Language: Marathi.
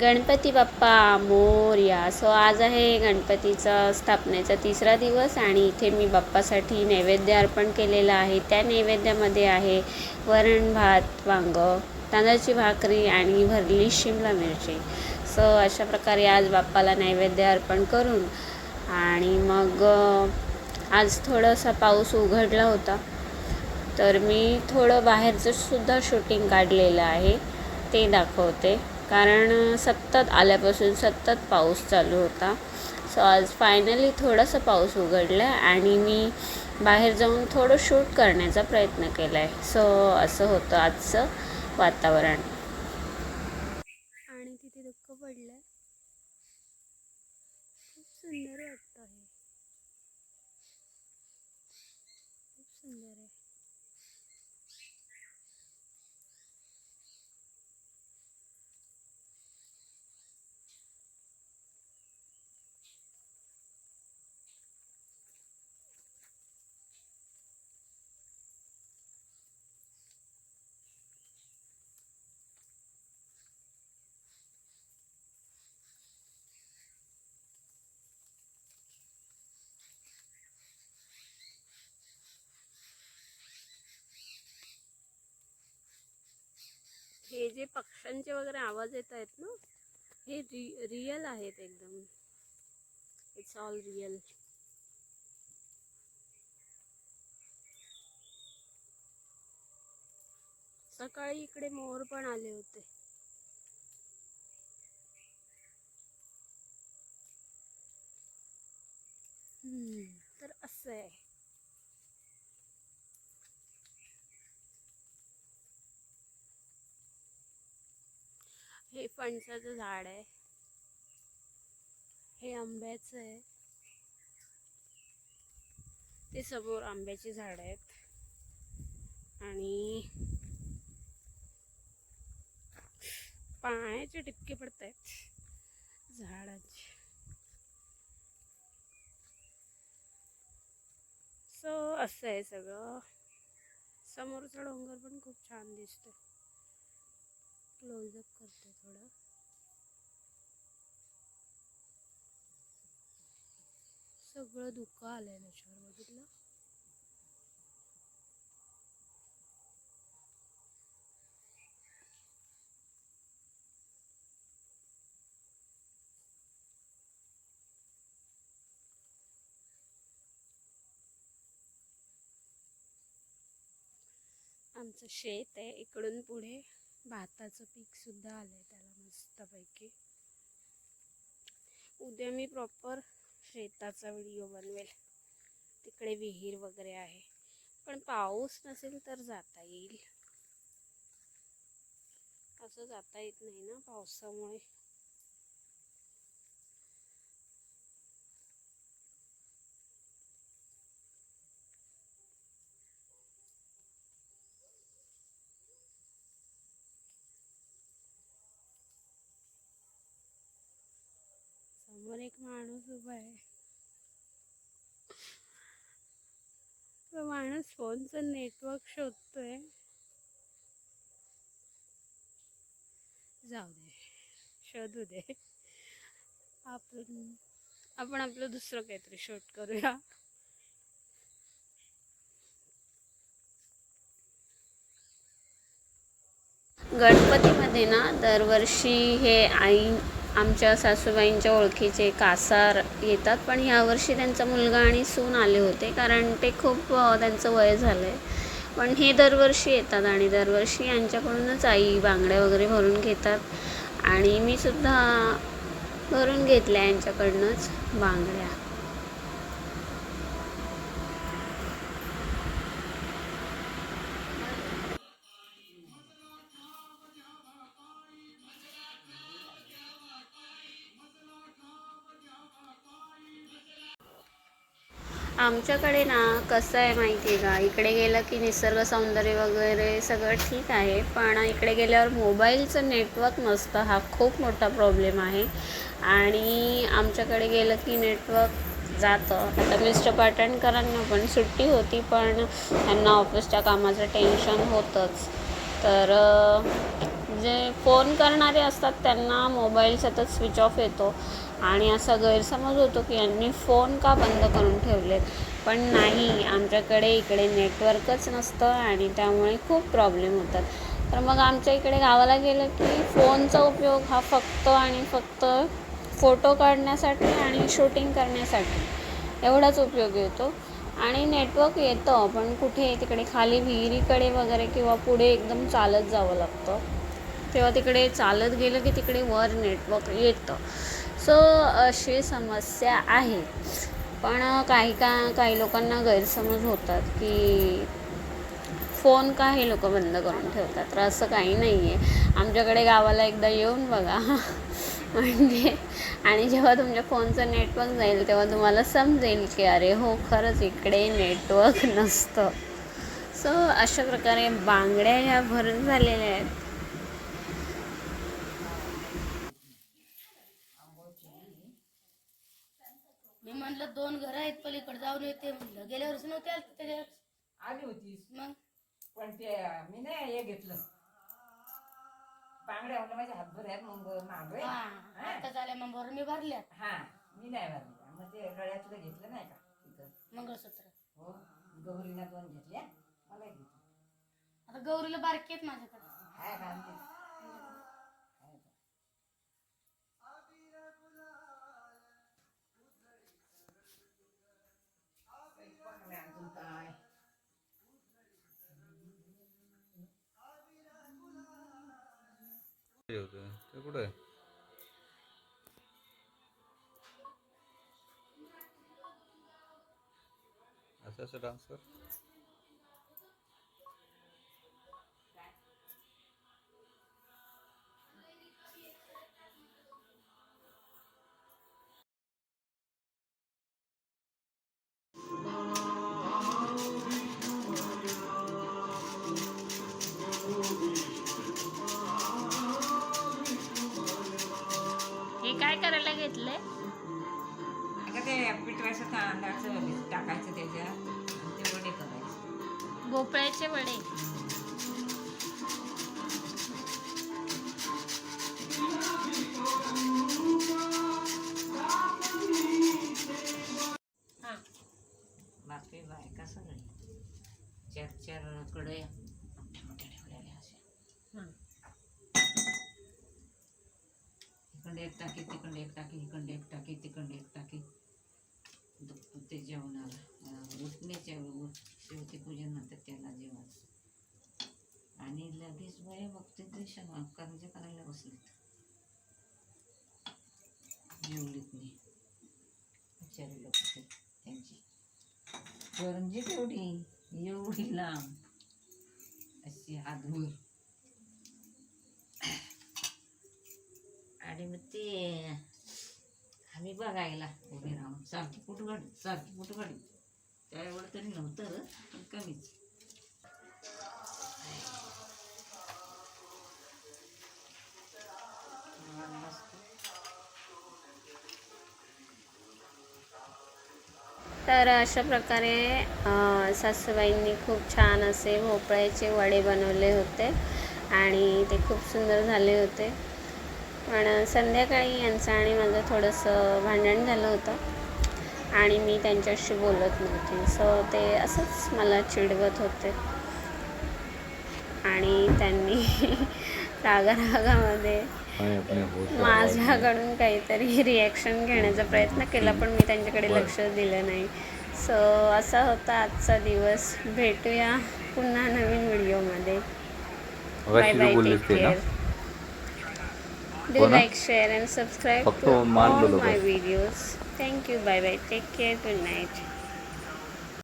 गणपती बाप्पा मोरया. सो आज आहे गणपतीचा स्थापनेचा तिसरा दिवस आणि इथे मी बाप्पासाठी नैवेद्य अर्पण केलेला आहे. त्या नैवेद्यामध्ये आहे वरण भात वांगं तांदळाची भाकरी आणि भरली शिमला मिरची. सो अशा प्रकारे आज बाप्पाला नैवेद्य अर्पण करून आणि मग आज थोडासा पाऊस उघडला होता. तर मी थोडं बाहेरचं सुद्धा शूटिंग काढलेलं आहे. ते दाखवते. कारण सतत आल्यापासून सतत पाऊस चालू होता. सो आज फायनली थोडासा पाऊस उघडला आणि मी बाहेर जाऊन थोडं शूट करण्याचा प्रयत्न केला आहे सो असं होतं आजचं वातावरण आणि तिथे दुःख पडलं खूप सुंदर वाटतं आहे खूप सुंदर आहे हे जे पक्ष्यांचे वगैरे आवाज येत आहेत ना हे रि रिअल आहेत एकदम. इट्स ऑल रिअल सकाळी इकडे मोर पण आले होते. हम्म, तर असं आहे हे फणसाचं झाड आहे. हे आंब्याचं आहे. ते समोर आंब्याची झाड आहेत. आणि पाण्याचे टिपके पडत आहेत झाडाचे. सो असं आहे सगळं. समोरचा डोंगर पण खूप छान दिसतोय. क्लोजअप करते थोडं. सगळं दुःख आलंय त्याच्यावर बघितलं? आमचं शेत आहे इकडून पुढे. भाताचं पीकसुद्धा आलं आहे त्याला मस्तपैकी. उद्या मी प्रॉपर शेताचा व्हिडिओ बनवेल. तिकडे विहीर वगैरे आहे. पण पाऊस नसेल तर जाता येईल. असं जाता येत नाही ना पावसामुळे समोर एक माणूस उभा आहे. तो माणूस फोनचं नेटवर्क शोधतोय. जाऊ दे. शोधू दे. आपण आपण आपलं दुसरं काहीतरी शूट करूया. गणपतीमध्ये ना दरवर्षी हे आई आमच्या सासूबाईंच्या ओळखीचे कासार येतात पण यावर्षी त्यांचा मुलगा आणि सून आले होते कारण ते खूप त्यांचं वय झालं आहे पण हे दरवर्षी येतात आणि दरवर्षी यांच्याकडूनच आई बांगड्या वगैरे भरून घेतात. आणि मी सुद्धा भरून घेतल्या यांच्याकडूनच बांगड्या. आमच्याकडे ना कसं आहे माहिती आहे का? इकडे गेलं की निसर्ग सौंदर्य वगैरे सगळं ठीक आहे. पण इकडे गेल्यावर मोबाईलचं नेटवर्क नसतं. हा खूप मोठा प्रॉब्लेम आहे. आणि आमच्याकडे गेलं की नेटवर्क जातं. आता मिस्टर पाटणकरांना पण सुट्टी होती पण त्यांना ऑफिसच्या कामाचं टेन्शन होतंच. तर जे फोन करणारे असतात त्यांना मोबाईल सतत स्विच ऑफ येतो आणि असा गैरसमज होतो की यांनी फोन का बंद करून ठेवलेत. पण नाही आमच्याकडे इकडे नेटवर्कच नसतं आणि त्यामुळे खूप प्रॉब्लेम होतात. तर मग आमच्या इकडे गावाला गेलं की फोनचा उपयोग हा फक्त आणि फक्त फोटो काढण्यासाठी आणि शूटिंग करण्यासाठी एवढाच उपयोग येतो. आणि नेटवर्क येतं पण कुठे तिकडे खाली विहिरीकडे वगैरे किंवा पुढे एकदम चालत जावं लागतं. तेव्हा तिकडे चालत गेलं की तिकडे वर नेटवर्क येतं. सो अशी समस्या आहे. पण काही का काही लोकांना गैरसमज होतात की फोन काही लोक बंद करून ठेवतात? तर असं काही नाही आहे आमच्याकडे गावाला एकदा येऊन बघा. म्हणजे आणि जेव्हा तुमच्या फोनचं नेटवर्क जाईल तेव्हा तुम्हाला समजेल की अरे हो खरंच इकडे नेटवर्क नसतं. सो अशा प्रकारे बांगड्या ह्या भरून झालेल्या आहेत मी म्हणलं दोन घर आहेत जाऊन येते म्हणलं. गेल्या वर्षी नव्हते आले त्याच्या आली होतीस मग? पण ते मी नाही हे घेतलं. बांगड्या म्हणलं माझ्या हातभर आहेत मग मागवे हा हा. आता झाल्या मग बरं मी भरल्यात हा मी नाही भरली मग ते गळ्यातलं घेतलं नाही का? तिथं. मंगळसूत्र. हो गौरीला दोन घेतल्या. मला एक घेतलं. आता गौरीला बारकी आहेत माझ्याकडे. हाय का ते होतं कुठं आहे? असं असं डान्स कर. ते पिठवायचं तांदळाचं टाकायचं त्याच्यात? आणि ते वडे करायचे. भोपळ्याचे वडे. हां. बापरे बायका सगळे चार चार कढया. मोठ्या मोठ्या ठेवलेल्या अशा. हां. इकडे एक टाकी तिकडे एक टाकी इकडे एक टाकी तिकडे एक टाकी दु- ते जेवणाला उठण्याच्या उठ शेवटी पूजन म्हणतात त्याला जेवण. आणि लगेच बाया बघते ते शमा कर्ज करायला बसलेत. जेवलीत मी आचारी लोक त्यांची. करंजी तेवढी एवढी लांब. अशी आधूर आणि मग ते मी बघायला उभी राहून. सारखी पुटगडी सारखी पुटगडी त्यावेळेला तरी नव्हतं पण कमीच. तर अशा प्रकारे सासूबाईंनी खूप छान असे भोपळ्याचे वडे बनवले होते आणि ते खूप सुंदर झाले होते. पण संध्याकाळी यांचं आणि माझं थोडंसं भांडण झालं होतं. आणि मी त्यांच्याशी बोलत नव्हते. सो ते असंच मला चिडवत होते. आणि त्यांनी रागारागामध्ये माझ्याकडून काहीतरी रिॲक्शन घेण्याचा प्रयत्न केला पण मी त्यांच्याकडे लक्ष दिलं नाही. सो असा होता आजचा दिवस. भेटूया पुन्हा नवीन व्हिडिओमध्ये bye bye take care Do like, share and subscribe to all my videos. Thank you. Bye bye. Take care. Good night.